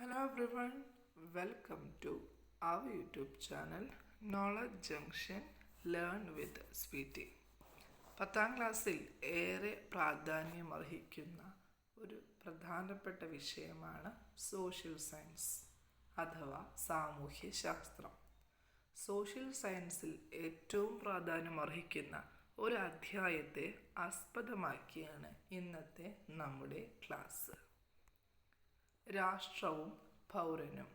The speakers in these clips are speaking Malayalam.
Hello everyone welcome to our YouTube channel Knowledge Junction learn with Sweety പത്താം ക്ലാസ്സിൽ ഏറെ പ്രാധാന്യം അർഹിക്കുന്ന ഒരു പ്രധാനപ്പെട്ട വിഷയമാണ് സോഷ്യൽ സയൻസ് അഥവാ സാമൂഹ്യ ശാസ്ത്രം സോഷ്യൽ സയൻസിൽ ഏറ്റവും പ്രാധാന്യം അർഹിക്കുന്ന ഒരു അധ്യായത്തെ ആസ്പദമാക്കിയാണ് ഇന്നത്തെ നമ്മുടെ ക്ലാസ് രാഷ്ട്രവും പൗരനും.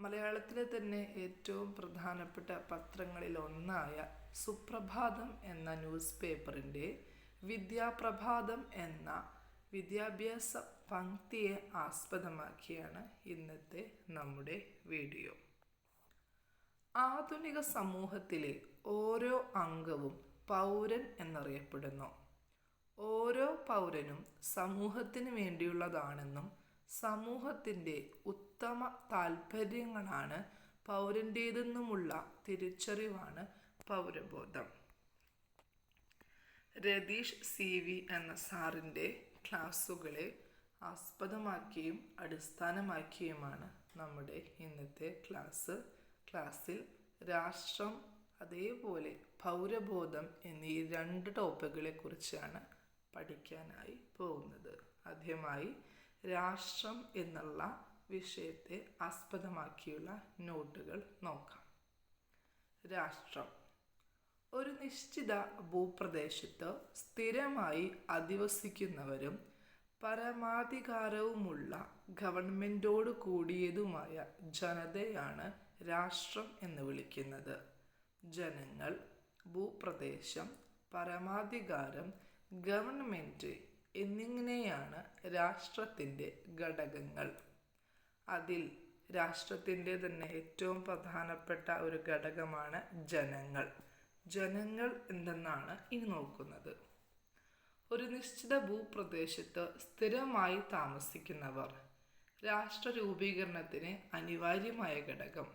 മലയാളത്തിലെ തന്നെ ഏറ്റവും പ്രധാനപ്പെട്ട പത്രങ്ങളിൽ ഒന്നായ സുപ്രഭാതം എന്ന ന്യൂസ് പേപ്പറിന്റെ വിദ്യാപ്രഭാതം എന്ന വിദ്യാഭ്യാസ പങ്ക്തിയെ ആസ്പദമാക്കിയാണ് ഇന്നത്തെ നമ്മുടെ വീഡിയോ. ആധുനിക സമൂഹത്തിലെ ഓരോ അംഗവും പൗരൻ എന്നറിയപ്പെടുന്നു. ഓരോ പൗരനും സമൂഹത്തിന് വേണ്ടിയുള്ളതാണെന്നും സമൂഹത്തിന്റെ ഉത്തമ താൽപ്പര്യങ്ങളാണ് പൗരന്റേതെന്നുമുള്ള തിരിച്ചറിവാണ് പൗരബോധം. രതീഷ് സി വി എന്ന സാറിന്റെ ക്ലാസ്സുകളെ ആസ്പദമാക്കിയും അടിസ്ഥാനമാക്കിയുമാണ് നമ്മുടെ ഇന്നത്തെ ക്ലാസ്. ക്ലാസ്സിൽ രാഷ്ട്രം അതേപോലെ പൗരബോധം എന്നീ രണ്ട് ടോപ്പിക്കുകളെ കുറിച്ചാണ് പഠിക്കാനായി പോകുന്നത്. ആദ്യമായി രാഷ്ട്രം എന്നുള്ള വിഷയത്തെ ആസ്പദമാക്കിയുള്ള നോട്ടുകൾ നോക്കാം. രാഷ്ട്രം. ഒരു നിശ്ചിത ഭൂപ്രദേശത്ത് സ്ഥിരമായി അധിവസിക്കുന്നവരും പരമാധികാരവുമുള്ള ഗവൺമെന്റോട് കൂടിയതുമായ ജനതയാണ് രാഷ്ട്രം എന്ന് വിളിക്കുന്നത്. ജനങ്ങൾ ഭൂപ്രദേശം പരമാധികാരം ഗവൺമെന്റ് എന്നിങ്ങനെയാണ് രാഷ്ട്രത്തിന്റെ ഘടകങ്ങൾ. അതിൽ രാഷ്ട്രത്തിന്റെ തന്നെ ഏറ്റവും പ്രധാനപ്പെട്ട ഒരു ഘടകമാണ് ജനങ്ങൾ. ജനങ്ങൾ എന്തെന്നാണ് ഇനി നോക്കുന്നത്? ഒരു നിശ്ചിത ഭൂപ്രദേശത്ത് സ്ഥിരമായി താമസിക്കുന്നവർ. രാഷ്ട്ര രൂപീകരണത്തിന് അനിവാര്യമായ ഘടകം.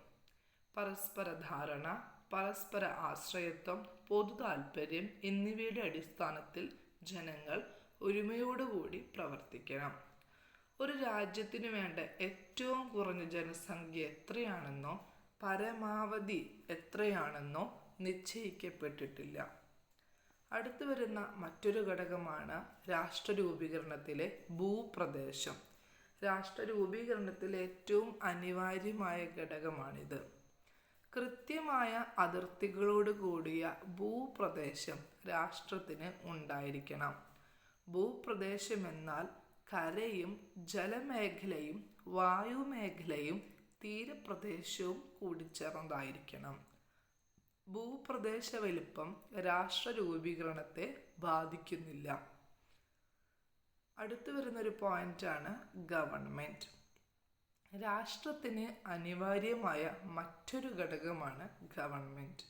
പരസ്പര ധാരണ പരസ്പര ആശ്രയത്വം പൊതു താൽപ്പര്യം എന്നിവയുടെ അടിസ്ഥാനത്തിൽ ജനങ്ങൾ ഒരുമയോടുകൂടി പ്രവർത്തിക്കണം. ഒരു രാജ്യത്തിന് വേണ്ട ഏറ്റവും കുറഞ്ഞ ജനസംഖ്യ എത്രയാണെന്നോ പരമാവധി എത്രയാണെന്നോ നിശ്ചയിക്കപ്പെട്ടിട്ടില്ല. അടുത്തു വരുന്ന മറ്റൊരു ഘടകമാണ് രാഷ്ട്ര രൂപീകരണത്തിലെ ഭൂപ്രദേശം. രാഷ്ട്ര രൂപീകരണത്തിലെ ഏറ്റവും അനിവാര്യമായ ഘടകമാണിത്. കൃത്യമായ അതിർത്തികളോട് കൂടിയ ഭൂപ്രദേശം രാഷ്ട്രത്തിന് ഉണ്ടായിരിക്കണം. ഭൂപ്രദേശം എന്നാൽ കരയും ജലമേഖലയും വായുമേഖലയും തീരപ്രദേശവും കൂടിച്ചേർന്നതായിരിക്കണം. ഭൂപ്രദേശ വലിപ്പം രാഷ്ട്ര രൂപീകരണത്തെ ബാധിക്കുന്നില്ല. അടുത്തു വരുന്നൊരു പോയിന്റാണ് ഗവൺമെന്റ് രാഷ്ട്രത്തിന് അനിവാര്യമായ മറ്റൊരു ഘടകമാണ് ഗവൺമെന്റ്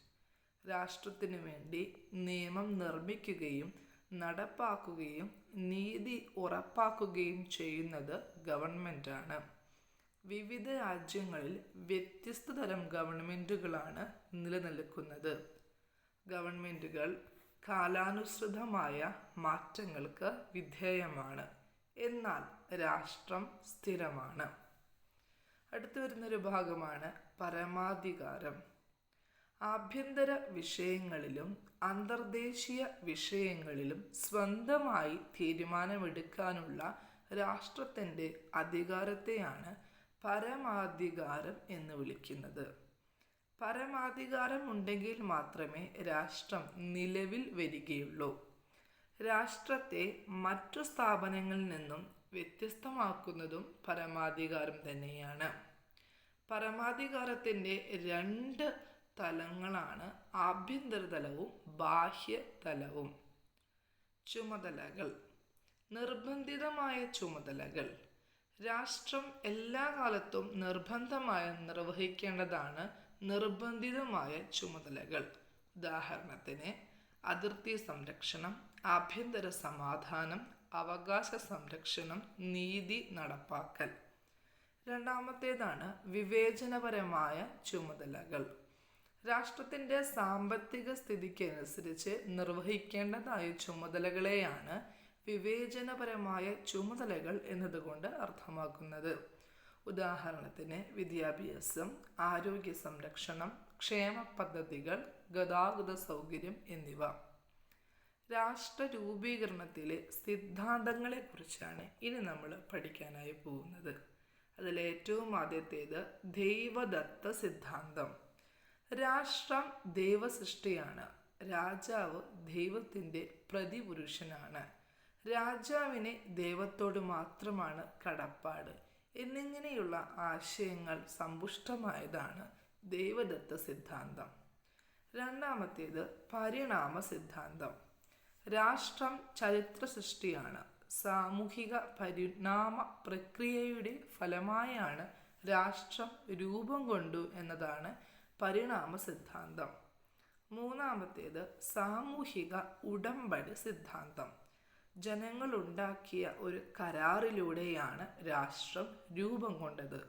രാഷ്ട്രത്തിന് വേണ്ടി നിയമം നിർമ്മിക്കുകയും നടപ്പാക്കുകയും നീതി ഉറപ്പാക്കുകയും ചെയ്യുന്നത് ഗവൺമെന്റാണ് വിവിധ രാജ്യങ്ങളിൽ വ്യത്യസ്ത തരം ഗവൺമെന്റുകളാണ് നിലനിൽക്കുന്നത്. ഗവൺമെന്റുകൾ കാലാനുസൃതമായ മാറ്റങ്ങൾക്ക് വിധേയമാണ്. എന്നാൽ രാഷ്ട്രം സ്ഥിരമാണ്. അടുത്തു വരുന്നൊരു ഭാഗമാണ് പരമാധികാരം. ആഭ്യന്തര വിഷയങ്ങളിലും അന്തർദേശീയ വിഷയങ്ങളിലും സ്വന്തമായി തീരുമാനമെടുക്കാനുള്ള രാഷ്ട്രത്തിന്റെ അധികാരത്തെയാണ് പരമാധികാരം എന്ന് വിളിക്കുന്നത്. പരമാധികാരം ഉണ്ടെങ്കിൽ മാത്രമേ രാഷ്ട്രം നിലവിൽ വരികയുള്ളൂ. രാഷ്ട്രത്തെ മറ്റു സ്ഥാപനങ്ങളിൽ നിന്നും വ്യത്യസ്തമാക്കുന്നതും പരമാധികാരം തന്നെയാണ്. പരമാധികാരത്തിന്റെ രണ്ട് തലങ്ങളാണ് ആഭ്യന്തരതലവും ബാഹ്യതലവും. ബാഹ്യ തലവും ചുമതലകൾ. നിർബന്ധിതമായ ചുമതലകൾ. രാഷ്ട്രം എല്ലാ കാലത്തും നിർബന്ധമായി നിർവഹിക്കേണ്ടതാണ് നിർബന്ധിതമായ ചുമതലകൾ. ഉദാഹരണത്തിന് അതിർത്തി സംരക്ഷണം ആഭ്യന്തര സമാധാനം അവകാശ സംരക്ഷണം നീതി നടപ്പാക്കൽ. രണ്ടാമത്തേതാണ് വിവേചനപരമായ ചുമതലകൾ. രാഷ്ട്രത്തിന്റെ സാമ്പത്തിക സ്ഥിതിക്കനുസരിച്ച് നിർവഹിക്കേണ്ടതായ ചുമതലകളെയാണ് വിവേചനപരമായ ചുമതലകൾ എന്നതുകൊണ്ട് അർത്ഥമാക്കുന്നത്. ഉദാഹരണത്തിന് വിദ്യാഭ്യാസം ആരോഗ്യ സംരക്ഷണം ക്ഷേമ പദ്ധതികൾ ഗതാഗത സൗകര്യം എന്നിവ. രാഷ്ട്ര രൂപീകരണത്തിലെ സിദ്ധാന്തങ്ങളെക്കുറിച്ചാണ് ഇനി നമ്മൾ പഠിക്കാനായി പോകുന്നത്. അതിലേറ്റവും ആദ്യത്തേത് ദൈവദത്ത സിദ്ധാന്തം. രാഷ്ട്രം ദൈവസൃഷ്ടിയാണ്. രാജാവ് ദൈവത്തിന്റെ പ്രതിപുരുഷനാണ്. രാജാവിനെ ദൈവത്തോട് മാത്രമാണ് കടപ്പാട്. എന്നിങ്ങനെയുള്ള ആശയങ്ങൾ സമ്പുഷ്ടമായതാണ് ദൈവദത്ത സിദ്ധാന്തം. രണ്ടാമത്തേത് പരിണാമ സിദ്ധാന്തം. രാഷ്ട്രം ചരിത്ര സൃഷ്ടിയാണ് സാമൂഹിക പരിണാമ പ്രക്രിയയുടെ ഫലമായാണ് രാഷ്ട്രം രൂപം കൊണ്ടു എന്നതാണ് പരിണാമ സിദ്ധാന്തം മൂന്നാമത്തേത് സാമൂഹിക ഉടമ്പടി സിദ്ധാന്തം. ജനങ്ങൾ ഉണ്ടാക്കിയ ഒരു കരാറിലൂടെയാണ് രാഷ്ട്രം രൂപം കൊണ്ടത്.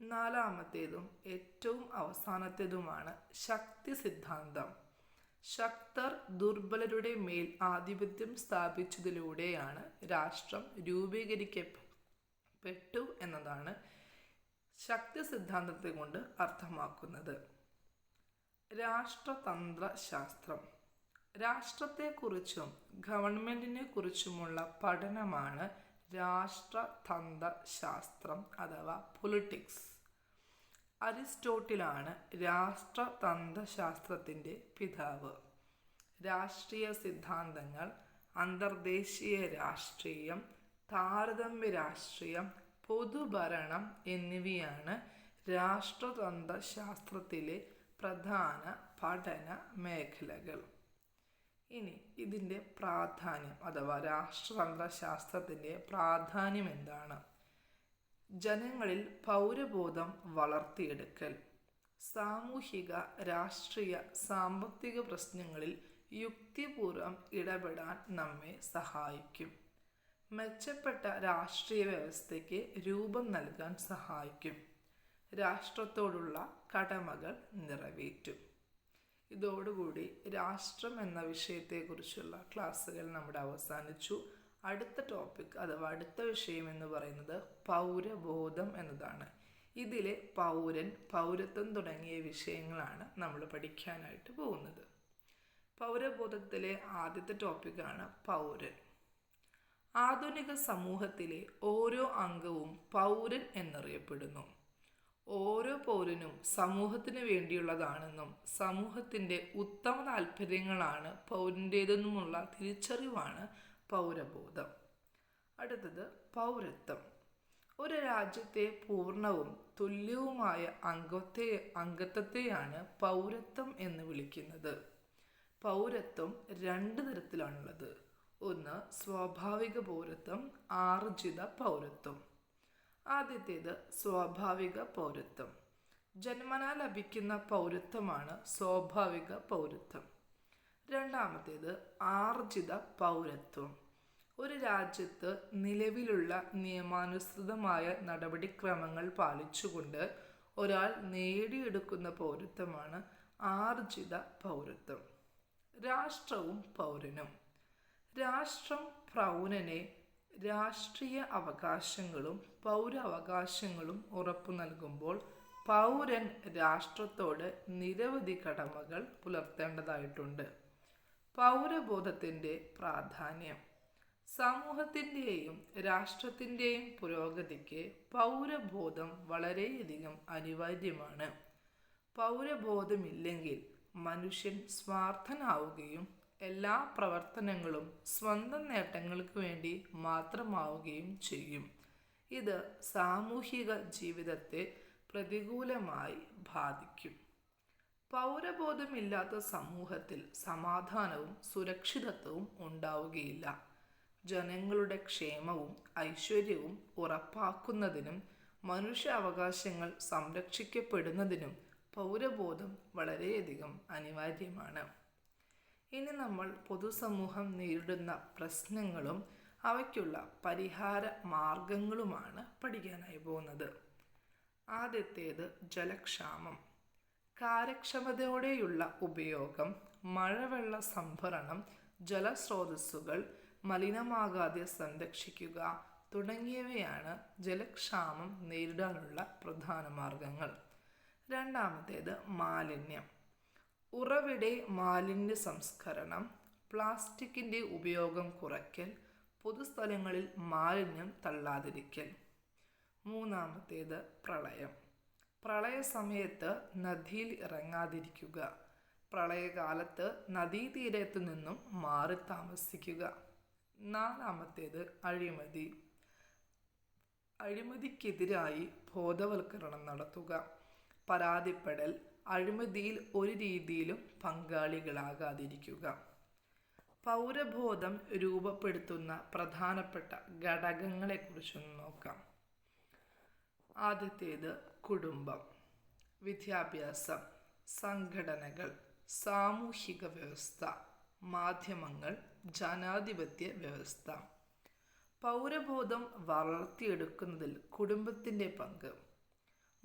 നാലാമത്തേതും ഏറ്റവും അവസാനത്തേതുമാണ് ശക്തി സിദ്ധാന്തം. ശക്തർ ദുർബലരുടെ മേൽ ആധിപത്യം സ്ഥാപിച്ചതിലൂടെയാണ് രാഷ്ട്രം രൂപീകരിക്കപ്പെട്ടു എന്നതാണ് ശക്തി സിദ്ധാന്തത്തെ കൊണ്ട് അർത്ഥമാക്കുന്നത്. രാഷ്ട്രതന്ത്ര ശാസ്ത്രം രാഷ്ട്രത്തെക്കുറിച്ചും ഗവൺമെന്റിനെ കുറിച്ചുമുള്ള പഠനമാണ് രാഷ്ട്രതന്ത്ര ശാസ്ത്രം അഥവാ പൊളിറ്റിക്സ്. അരിസ്റ്റോട്ടിലാണ് രാഷ്ട്രതന്ത്ര ശാസ്ത്രത്തിന്റെ പിതാവ്. രാഷ്ട്രീയ സിദ്ധാന്തങ്ങൾ അന്തർദേശീയ രാഷ്ട്രീയം താരതമ്യ രാഷ്ട്രീയം പൊതുഭരണം എന്നിവയാണ് രാഷ്ട്രതന്ത്ര ശാസ്ത്രത്തിലെ പ്രധാന പഠന മേഖലകൾ. ഇനി ഇതിന്റെ പ്രാധാന്യം അഥവാ രാഷ്ട്രതന്ത്ര ശാസ്ത്രത്തിന്റെ പ്രാധാന്യം എന്താണ്? ജനങ്ങളിൽ പൗരബോധം വളർത്തിയെടുക്കൽ. സാമൂഹിക രാഷ്ട്രീയ സാമ്പത്തിക പ്രശ്നങ്ങളിൽ യുക്തിപൂർവം ഇടപെടാൻ നമ്മെ സഹായിക്കും. മെച്ചപ്പെട്ട രാഷ്ട്രീയ വ്യവസ്ഥയ്ക്ക് രൂപം നൽകാൻ സഹായിക്കും. രാഷ്ട്രത്തോടുള്ള കടമകൾ നിറവേറ്റും. ഇതോടുകൂടി രാഷ്ട്രം എന്ന വിഷയത്തെക്കുറിച്ചുള്ള ക്ലാസ്സുകൾ നമ്മുടെ അവസാനിച്ചു. അടുത്ത ടോപ്പിക് അഥവാ അടുത്ത വിഷയം എന്ന് പറയുന്നത് പൗരബോധം എന്നതാണ്. ഇതിലെ പൗരൻ പൗരത്വം തുടങ്ങിയ വിഷയങ്ങളാണ് നമ്മൾ പഠിക്കാനായിട്ട് പോകുന്നത്. പൗരബോധത്തിലെ ആദ്യത്തെ ടോപ്പിക്കാണ് പൗരൻ. ആധുനിക സമൂഹത്തിലെ ഓരോ അംഗവും പൗരൻ എന്നറിയപ്പെടുന്നു. ഓരോ പൗരനും സമൂഹത്തിന് വേണ്ടിയുള്ളതാണെന്നും സമൂഹത്തിന്റെ ഉത്തമ താല്പര്യങ്ങളാണ് പൗരന്റേതെന്നുമുള്ള തിരിച്ചറിവാണ് പൗരബോധം. അടുത്തത് പൗരത്വം. ഒരു രാജ്യത്തെ പൂർണവും തുല്യവുമായ അംഗത്തെ അംഗത്വത്തെയാണ് പൗരത്വം എന്ന് വിളിക്കുന്നത്. പൗരത്വം രണ്ട് തരത്തിലാണുള്ളത്. ഒന്ന് സ്വാഭാവിക പൗരത്വം ആർജിത പൗരത്വം. ആദ്യത്തേത് സ്വാഭാവിക പൗരത്വം. ജന്മനാ ലഭിക്കുന്ന പൗരത്വമാണ് സ്വാഭാവിക പൗരത്വം. രണ്ടാമത്തേത് ആർജിത പൗരത്വം. ഒരു രാജ്യത്ത് നിലവിലുള്ള നിയമാനുസൃതമായ നടപടിക്രമങ്ങൾ പാലിച്ചുകൊണ്ട് ഒരാൾ നേടിയെടുക്കുന്ന പൗരത്വമാണ് ആർജിത പൗരത്വം. രാഷ്ട്രവും പൗരനും. രാഷ്ട്രം പ്രൗനനെ രാഷ്ട്രീയ അവകാശങ്ങളും പൗരാവകാശങ്ങളും ഉറപ്പു നൽകുമ്പോൾ പൗരൻ രാഷ്ട്രത്തോട് നിരവധി കടമകൾ പുലർത്തേണ്ടതായിട്ടുണ്ട്. പൗരബോധത്തിന്റെ പ്രാധാന്യം. സമൂഹത്തിന്റെയും രാഷ്ട്രത്തിന്റെയും പുരോഗതിക്ക് പൗരബോധം വളരെയധികം അനിവാര്യമാണ്. പൗരബോധമില്ലെങ്കിൽ മനുഷ്യൻ സ്വാർത്ഥനാവുകയും എല്ലാ പ്രവർത്തനങ്ങളും സ്വന്തം നേട്ടങ്ങൾക്ക് വേണ്ടി മാത്രമാവുകയും ചെയ്യും. ഇത് സാമൂഹിക ജീവിതത്തെ പ്രതികൂലമായി ബാധിക്കും. പൗരബോധമില്ലാത്ത സമൂഹത്തിൽ സമാധാനവും സുരക്ഷിതത്വവും ഉണ്ടാവുകയില്ല. ജനങ്ങളുടെ ക്ഷേമവും ഐശ്വര്യവും ഉറപ്പാക്കുന്നതിനും മനുഷ്യാവകാശങ്ങൾ സംരക്ഷിക്കപ്പെടുന്നതിനും പൗരബോധം വളരെയധികം അനിവാര്യമാണ്. ഇനി നമ്മൾ പൊതുസമൂഹം നേരിടുന്ന പ്രശ്നങ്ങളും അവയ്ക്കുള്ള പരിഹാര മാർഗങ്ങളുമാണ് പഠിക്കാനായി പോകുന്നത്. ആദ്യത്തേത് ജലക്ഷാമം. കാര്യക്ഷമതയോടെയുള്ള ഉപയോഗം മഴവെള്ള സംഭരണം ജലസ്രോതസ്സുകൾ മലിനമാകാതെ സംരക്ഷിക്കുക തുടങ്ങിയവയാണ് ജലക്ഷാമം നേരിടാനുള്ള പ്രധാന മാർഗങ്ങൾ. രണ്ടാമത്തേത് മാലിന്യം. ഉറവിടെ മാലിന്യ സംസ്കരണം പ്ലാസ്റ്റിക്കിന്റെ ഉപയോഗം കുറയ്ക്കൽ പൊതുസ്ഥലങ്ങളിൽ മാലിന്യം തള്ളാതിരിക്കൽ. മൂന്നാമത്തേത് പ്രളയം. പ്രളയ സമയത്ത് നദിയിൽ ഇറങ്ങാതിരിക്കുക. പ്രളയകാലത്ത് നദീതീരത്തു നിന്നും മാറി താമസിക്കുക. നാലാമത്തേത് അഴിമതി. അഴിമതിക്കെതിരായി ബോധവൽക്കരണം നടത്തുക. പരാതിപ്പെടൽ അഴിമതിയിൽ ഒരു രീതിയിലും പങ്കാളികളാകാതിരിക്കുക. പൗരബോധം രൂപപ്പെടുത്തുന്ന പ്രധാനപ്പെട്ട ഘടകങ്ങളെക്കുറിച്ചൊന്ന് നോക്കാം. ആദ്യത്തേത് കുടുംബം വിദ്യാഭ്യാസം സംഘടനകൾ സാമൂഹിക വ്യവസ്ഥ മാധ്യമങ്ങൾ ജനാധിപത്യ വ്യവസ്ഥ. പൗരബോധം വളർത്തിയെടുക്കുന്നതിൽ കുടുംബത്തിന്റെ പങ്ക്.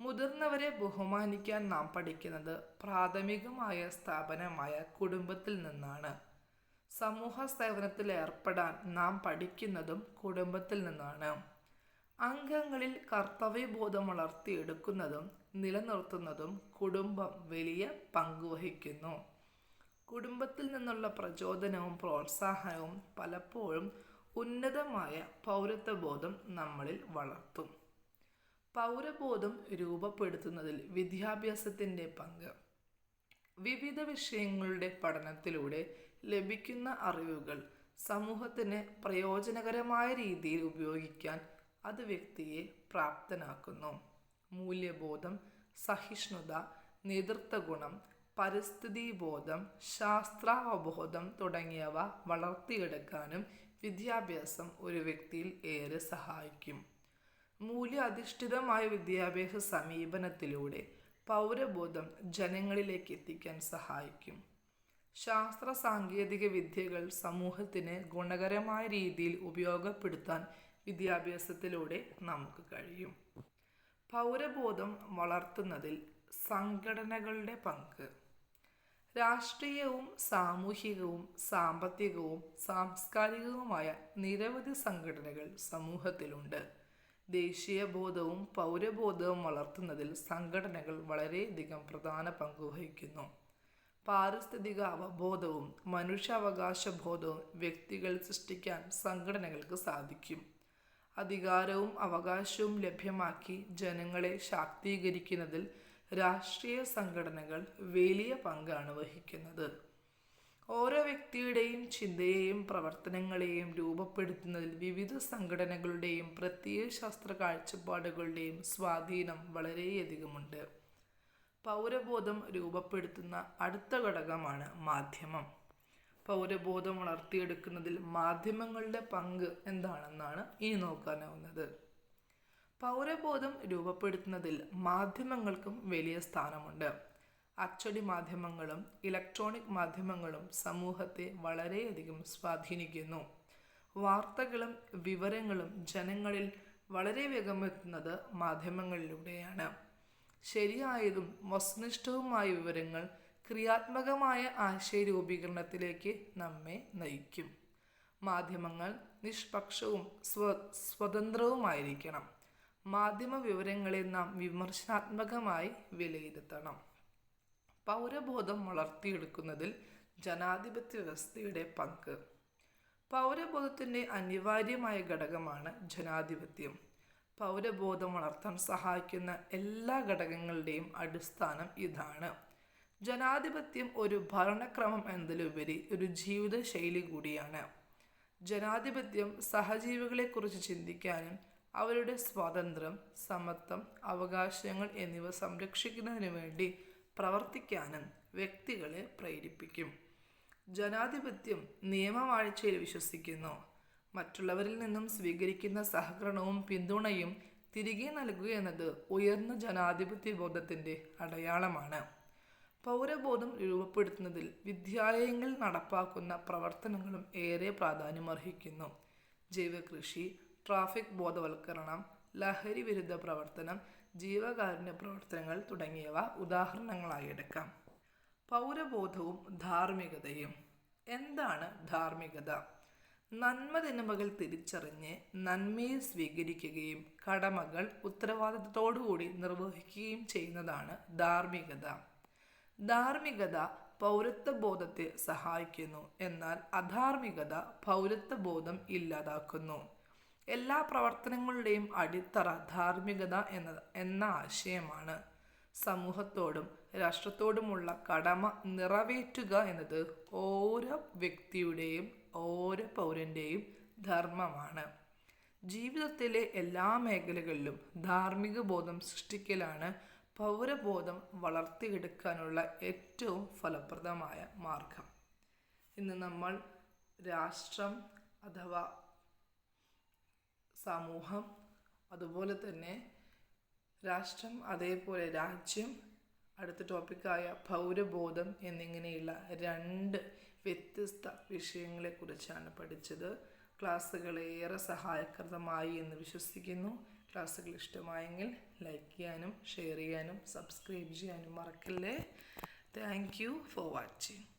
മുതിർന്നവരെ ബഹുമാനിക്കാൻ നാം പഠിക്കുന്നത് പ്രാഥമികമായ സ്ഥാപനമായ കുടുംബത്തിൽ നിന്നാണ്. സമൂഹ സേവനത്തിൽ ഏർപ്പെടാൻ നാം പഠിക്കുന്നതും കുടുംബത്തിൽ നിന്നാണ്. അംഗങ്ങളിൽ കർത്തവ്യബോധം വളർത്തിയെടുക്കുന്നതും നിലനിർത്തുന്നതും കുടുംബം വലിയ പങ്കുവഹിക്കുന്നു കുടുംബത്തിൽ നിന്നുള്ള പ്രചോദനവും പ്രോത്സാഹനവും പലപ്പോഴും ഉന്നതമായ പൗരത്വബോധം നമ്മളിൽ വളർത്തും. പൗരബോധം രൂപപ്പെടുത്തുന്നതിൽ വിദ്യാഭ്യാസത്തിന്റെ പങ്ക്. വിവിധ വിഷയങ്ങളുടെ പഠനത്തിലൂടെ ലഭിക്കുന്ന അറിവുകൾ സമൂഹത്തിന് പ്രയോജനകരമായ രീതിയിൽ ഉപയോഗിക്കാൻ അത് വ്യക്തിയെ പ്രാപ്തനാക്കുന്നു. മൂല്യബോധം സഹിഷ്ണുത നേതൃത്വ ഗുണം പരിസ്ഥിതി ബോധം ശാസ്ത്രാവബോധം തുടങ്ങിയവ വളർത്തിയെടുക്കാനും വിദ്യാഭ്യാസം ഒരു വ്യക്തിയിൽ ഏറെ സഹായിക്കും. മൂല്യാധിഷ്ഠിതമായ വിദ്യാഭ്യാസ സമീപനത്തിലൂടെ പൗരബോധം ജനങ്ങളിലേക്ക് എത്തിക്കാൻ സഹായിക്കും. ശാസ്ത്ര സാങ്കേതിക വിദ്യകൾ സമൂഹത്തിന് ഗുണകരമായ രീതിയിൽ ഉപയോഗപ്പെടുത്താൻ വിദ്യാഭ്യാസത്തിലൂടെ നമുക്ക് കഴിയും. പൗരബോധം വളർത്തുന്നതിൽ സംഘടനകളുടെ പങ്ക്. രാഷ്ട്രീയവും സാമൂഹികവും സാമ്പത്തികവും സാംസ്കാരികവുമായ നിരവധി സംഘടനകൾ സമൂഹത്തിലുണ്ട്. ദേശീയ ബോധവും പൗരബോധവും വളർത്തുന്നതിൽ സംഘടനകൾ വളരെയധികം പ്രധാന പങ്കുവഹിക്കുന്നു പാരിസ്ഥിതിക അവബോധവും മനുഷ്യാവകാശ ബോധവും വ്യക്തികൾ സൃഷ്ടിക്കാൻ സംഘടനകൾക്ക് സാധിക്കും. അധികാരവും അവകാശവും ലഭ്യമാക്കി ജനങ്ങളെ ശാക്തീകരിക്കുന്നതിൽ രാഷ്ട്രീയ സംഘടനകൾ വലിയ പങ്കാണ് വഹിക്കുന്നത്. ഓരോ വ്യക്തിയുടെയും ചിന്തയെയും പ്രവർത്തനങ്ങളെയും രൂപപ്പെടുത്തുന്നതിൽ വിവിധ സംഘടനകളുടെയും പ്രത്യയശാസ്ത്ര കാഴ്ചപ്പാടുകളുടെയും സ്വാധീനം വളരെയധികമുണ്ട്. പൗരബോധം രൂപപ്പെടുത്തുന്ന അടുത്ത ഘടകമാണ് മാധ്യമം. പൗരബോധം വളർത്തിയെടുക്കുന്നതിൽ മാധ്യമങ്ങളുടെ പങ്ക് എന്താണെന്നാണ് ഇനി നോക്കാനാവുന്നത്. പൗരബോധം രൂപപ്പെടുത്തുന്നതിൽ മാധ്യമങ്ങൾക്കും വലിയ സ്ഥാനമുണ്ട്. അച്ചടി മാധ്യമങ്ങളും ഇലക്ട്രോണിക് മാധ്യമങ്ങളും സമൂഹത്തെ വളരെയധികം സ്വാധീനിക്കുന്നു. വാർത്തകളും വിവരങ്ങളും ജനങ്ങളിൽ വളരെ വേഗം എത്തുന്നത് മാധ്യമങ്ങളിലൂടെയാണ്. ശരിയായതും വസ്തുനിഷ്ഠവുമായ വിവരങ്ങൾ ക്രിയാത്മകമായ ആശയ രൂപീകരണത്തിലേക്ക് നമ്മെ നയിക്കും. മാധ്യമങ്ങൾ നിഷ്പക്ഷവും സ്വ സ്വതന്ത്രവുമായിരിക്കണം. മാധ്യമ വിവരങ്ങളെ നാം വിമർശനാത്മകമായി വിലയിരുത്തണം. പൗരബോധം വളർത്തിയെടുക്കുന്നതിൽ ജനാധിപത്യ വ്യവസ്ഥയുടെ പങ്ക്. പൗരബോധത്തിന്റെ അനിവാര്യമായ ഘടകമാണ് ജനാധിപത്യം. പൗരബോധം വളർത്താൻ സഹായിക്കുന്ന എല്ലാ ഘടകങ്ങളുടെയും അടിസ്ഥാനം ഇതാണ്. ജനാധിപത്യം ഒരു ഭരണക്രമം എന്നതിലുപരി ഒരു ജീവിതശൈലി കൂടിയാണ്. ജനാധിപത്യം സഹജീവികളെക്കുറിച്ച് ചിന്തിക്കാനും അവരുടെ സ്വാതന്ത്ര്യം സമത്വം അവകാശങ്ങൾ എന്നിവ സംരക്ഷിക്കുന്നതിന് വേണ്ടി പ്രവർത്തിക്കാനും വ്യക്തികളെ പ്രേരിപ്പിക്കും. ജനാധിപത്യം നിയമവാഴ്ചയിൽ വിശ്വസിക്കുന്നു. മറ്റുള്ളവരിൽ നിന്നും സ്വീകരിക്കുന്ന സഹകരണവും പിന്തുണയും തിരികെ നൽകുക എന്നത് ഉയർന്ന ജനാധിപത്യ ബോധത്തിന്റെ അടയാളമാണ്. പൗരബോധം രൂപപ്പെടുത്തുന്നതിൽ വിദ്യാലയങ്ങൾ നടപ്പാക്കുന്ന പ്രവർത്തനങ്ങളും ഏറെ പ്രാധാന്യമർഹിക്കുന്നു. ജൈവകൃഷി ട്രാഫിക് ബോധവൽക്കരണം ലഹരി വിരുദ്ധ പ്രവർത്തനം ജീവകാരുണ്യ പ്രവർത്തനങ്ങൾ തുടങ്ങിയവ ഉദാഹരണങ്ങളായി എടുക്കാം. പൗരബോധവും ധാർമ്മികതയും. എന്താണ് ധാർമ്മികത? നന്മ തിന്മകൾ തിരിച്ചറിഞ്ഞ് നന്മയെ സ്വീകരിക്കുകയും കടമകൾ ഉത്തരവാദിത്തത്തോടുകൂടി നിർവഹിക്കുകയും ചെയ്യുന്നതാണ് ധാർമ്മികത. ധാർമ്മികത പൗരത്വ ബോധത്തെ സഹായിക്കുന്നു. എന്നാൽ അധാർമികത പൗരത്വ ബോധം ഇല്ലാതാക്കുന്നു. എല്ലാ പ്രവർത്തനങ്ങളുടെയും അടിത്തറ ധാർമ്മികത എന്ന എന്ന ആശയമാണ്. സമൂഹത്തോടും രാഷ്ട്രത്തോടുമുള്ള കടമ നിറവേറ്റുക എന്നത് ഓരോ വ്യക്തിയുടെയും ഓരോ പൗരന്റെയും ധർമ്മമാണ്. ജീവിതത്തിലെ എല്ലാ മേഖലകളിലും ധാർമ്മിക ബോധം സൃഷ്ടിക്കലാണ് പൗരബോധം വളർത്തിയെടുക്കാനുള്ള ഏറ്റവും ഫലപ്രദമായ മാർഗം. ഇന്ന് നമ്മൾ രാഷ്ട്രം അഥവാ സമൂഹം അതുപോലെ തന്നെ രാഷ്ട്രം അതേപോലെ രാജ്യം അടുത്ത ടോപ്പിക്കായ പൗരബോധം എന്നിങ്ങനെയുള്ള രണ്ട് വ്യത്യസ്ത വിഷയങ്ങളെക്കുറിച്ചാണ് പഠിച്ചത്. ക്ലാസ്സുകൾ ഏറെ സഹായകരമായി എന്ന് വിശ്വസിക്കുന്നു. ക്ലാസ്സുകൾ ഇഷ്ടമായെങ്കിൽ ലൈക്ക് ചെയ്യാനും ഷെയർ ചെയ്യാനും സബ്സ്ക്രൈബ് ചെയ്യാനും മറക്കല്ലേ. Thank you for watching